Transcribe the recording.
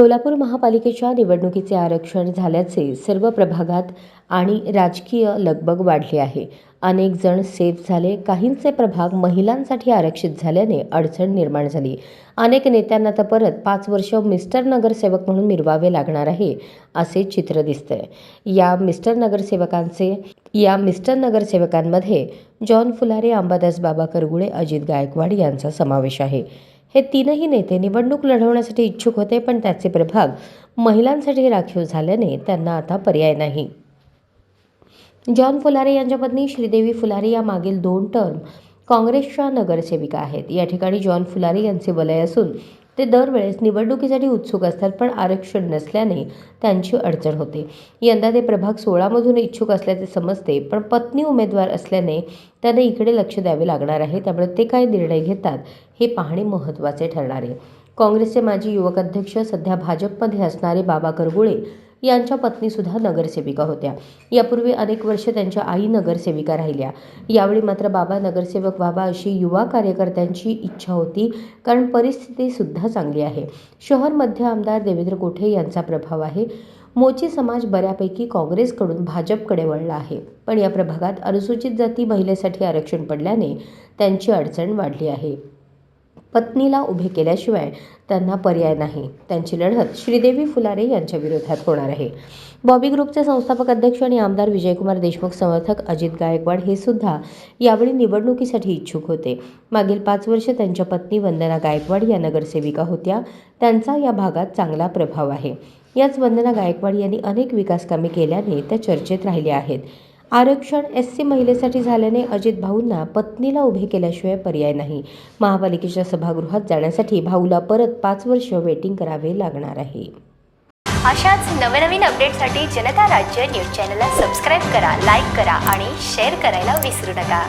सोलापूर महापालिकेच्या निवडणुकीचे आरक्षण झाल्याचे सर्व प्रभागात आणि राजकीय लगबग वाढली आहे. अनेक जण सेफ झाले काहींचे प्रभाग महिलांसाठी आरक्षित झाल्याने अडचण निर्माण झाली. अनेक नेत्यांना तर परत पाच वर्ष मिस्टर नगरसेवक म्हणून मिरवावे लागणार आहे असे चित्र दिसतंय. या मिस्टर नगरसेवकांचे या मिस्टर नगरसेवकांमध्ये जॉन फुलारे अंबादास बाबा करगुळे अजित गायकवाड यांचा समावेश आहे. हे तीनही नेते निवडणूक लढवण्यासाठी इच्छुक होते पण त्याचे प्रभाग महिलांसाठी राखीव झाल्याने त्यांना आता पर्याय नाही. जॉन फुलारे यांच्या पत्नी श्रीदेवी फुलारे या मागील दोन टर्म काँग्रेसच्या नगरसेविका आहेत. या ठिकाणी जॉन फुलारे यांचे वलय असून ते दरवेळेस निवडणुकीसाठी उत्सुक असतात पण आरक्षण नसल्याने त्यांची अडचण होते. यंदा ते प्रभाग सोळामधून इच्छुक असल्याचे समजते पण पत्नी उमेदवार असल्याने त्यांना इकडे लक्ष द्यावे लागणार आहे त्यामुळे ते काय निर्णय घेतात हे पाहणे महत्त्वाचे ठरणार आहे. काँग्रेसचे माजी युवक अध्यक्ष सध्या भाजपमध्ये असणारे बाबा करगुळे यांच्या पत्नीसुद्धा नगरसेविका होत्या. यापूर्वी अनेक वर्ष त्यांच्या आई नगरसेविका राहिल्या. यावेळी मात्र बाबा नगरसेवक व्हावा अशी युवा कार्यकर्त्यांची इच्छा होती कारण परिस्थितीसुद्धा चांगली आहे. शहर मध्य आमदार देवेंद्र कोठे यांचा प्रभाव आहे. मोची समाज बऱ्यापैकी काँग्रेसकडून भाजपकडे वळला आहे. पण या प्रभागात अनुसूचित जाती महिलेसाठी आरक्षण पडल्याने त्यांची अडचण वाढली आहे. पत्नीला उभे केल्याशिवाय त्यांना पर्याय नाही. त्यांची लढत श्रीदेवी फुलारे यांच्या विरोधात होणार आहे. बॉबी ग्रुपचे संस्थापक अध्यक्ष आणि आमदार विजयकुमार देशमुख समर्थक अजित गायकवाड हे सुद्धा यावेळी निवडणुकीसाठी इच्छुक होते. मागील पाच वर्ष त्यांच्या पत्नी वंदना गायकवाड या नगरसेविका होत्या. त्यांचा या भागात चांगला प्रभाव आहे. याच वंदना गायकवाड यांनी अनेक विकासकामे केल्याने त्या चर्चेत राहिल्या आहेत. आरक्षण एस सी महिलेसाठी झाल्याने अजित भाऊंना पत्नीला उभे केल्याशिवाय पर्याय नाही. महापालिकेच्या सभागृहात जाण्यासाठी भाऊला परत पाच वर्ष वेटिंग करावे लागणार आहे. अशाच नवनवीन अपडेटसाठी जनता राज्य न्यूज चॅनलला सबस्क्राईब करा लाईक करा आणि शेअर करायला विसरू नका.